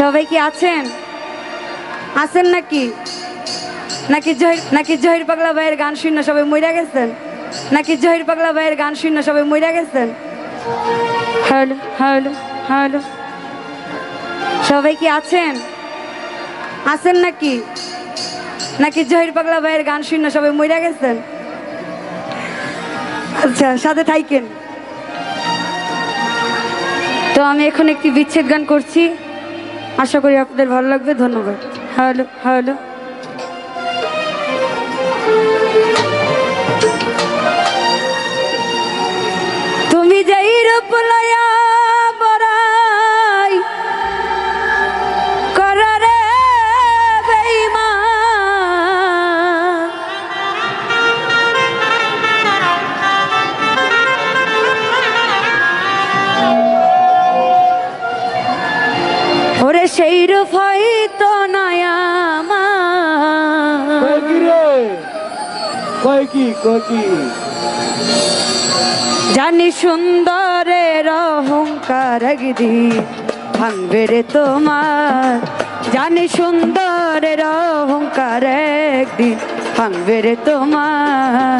সবাই কি আছেন? আছেন নাকি? নাকি জহির নাকি জহির পাগলা ভাইয়ের গান শূন্য সবাই মইরা গেছেন? নাকি জহির পাগলা ভাইয়ের গান শূন্য সবাই মইরা গেছেন? Hello hello hello. সবাই কি আছেন? আছেন নাকি? নাকি জহির পাগলা ভাইয়ের গান শূন্য সবাই মইরা গেছেন? আচ্ছা সাথে থাইকেন। তো আমি এখন একটি বিচ্ছেদ গান করছি। আশা করি আপনাদের ভালো লাগবে ধন্যবাদ। Hello hello. তুমি যাই রূপ লয়া কয় কি কয় কি? জানি সুন্দরের অহংকার একদিন ভাঙবে রে তোমার। জানি সুন্দরের অহংকার একদিন ভাঙবে রে তোমার।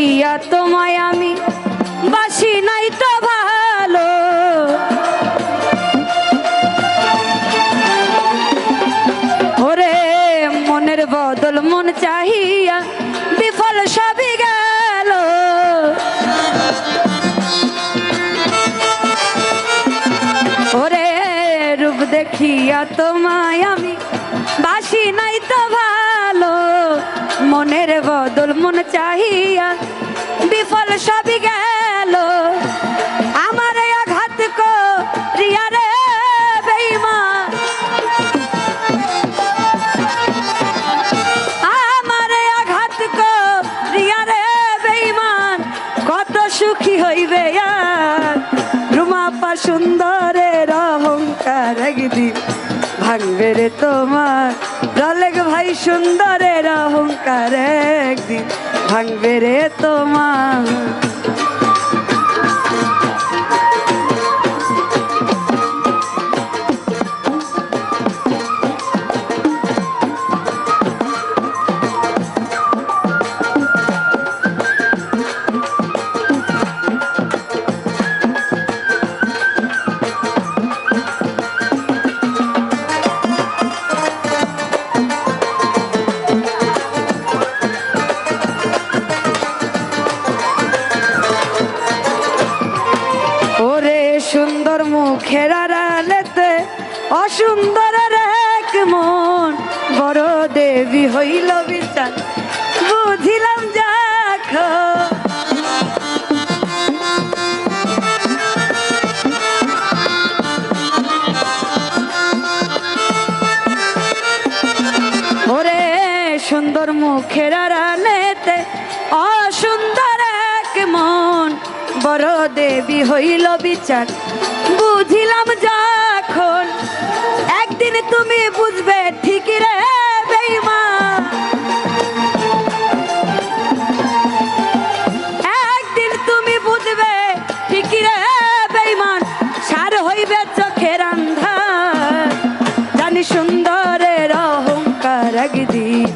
দেখিয়া তোমায় আমি বাসি নাই তো ভালো। ওরে মনের বদল মন চাহিয়া বিফল সবই গেল। ওরে রূপ দেখিয়া তোমায় আমি বাসি নাই তো ভালো। মনের বদল মন চাহিয়া বিফল সবই গেল রে তোমার। রলেগ ভাই সুন্দরের অহংকার একদিন ভাঙবে রে তোমার। অসুন্দরের এক মন, বড় দেবী হইল বিচার। বুঝিলাম যাখ ওরে সুন্দর মুখের আড়ালেতে অসুন্দর এক মন, বড় দেবী হইল বিচার। বুঝিলাম একদিন তুমি বুঝবে ঠিকই রে বেইমান একদিন তুমি বুঝবে ঠিকই রে বেইমান সার হইবে চোখের আন্ধার। জানি সুন্দরের অহংকার একদিন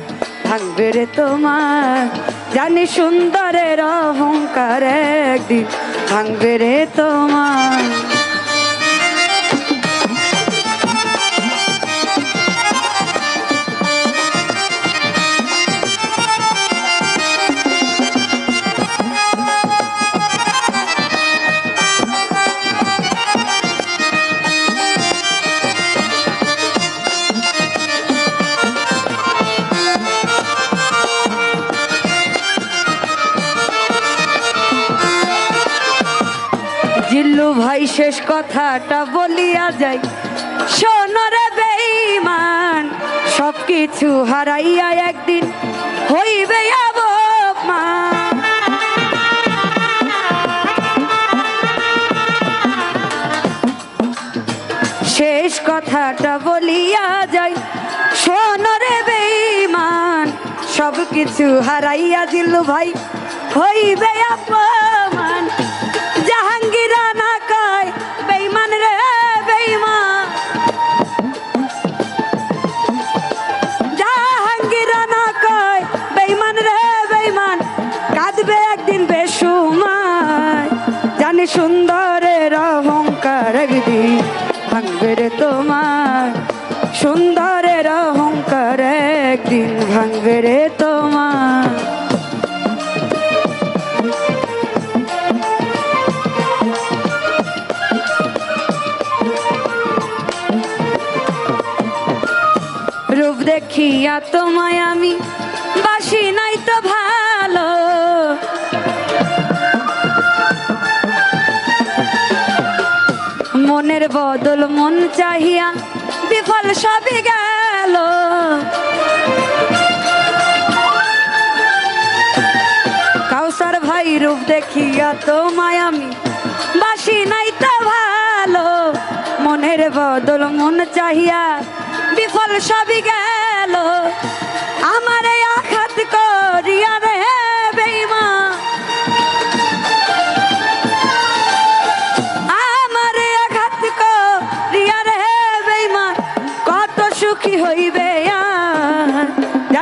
ভাঙবে রে তোমার। জানি সুন্দরের অহংকার একদিন ভাঙবে রে তোমার। শেষ কথাটা বলিয়া যাই। সোনরে বেঈমান সব কিছু হারাইয়া একদিন হইবে শেষ কথাটা বলিয়া যাই। সোনরে বেঈমান সব কিছু হারাইয়া দিল ভাই, হইবে অপমান। ভাঙবে রে তোমার। সুন্দরের অহংকার একদিন ভাঙবে রে তোমার। রূপ দেখিয়া তোমায় আমি বাসি নাই তো বদল মন চাহিয়া বিফল সবই গেল। কাউসার ভাই রূপ দেখিয়া তোমায় আমি বাসি নাই তো ভালো। মনের বদল মন চাহিয়া বিফল সবই গেল। আমার আঘাত করিয়া রে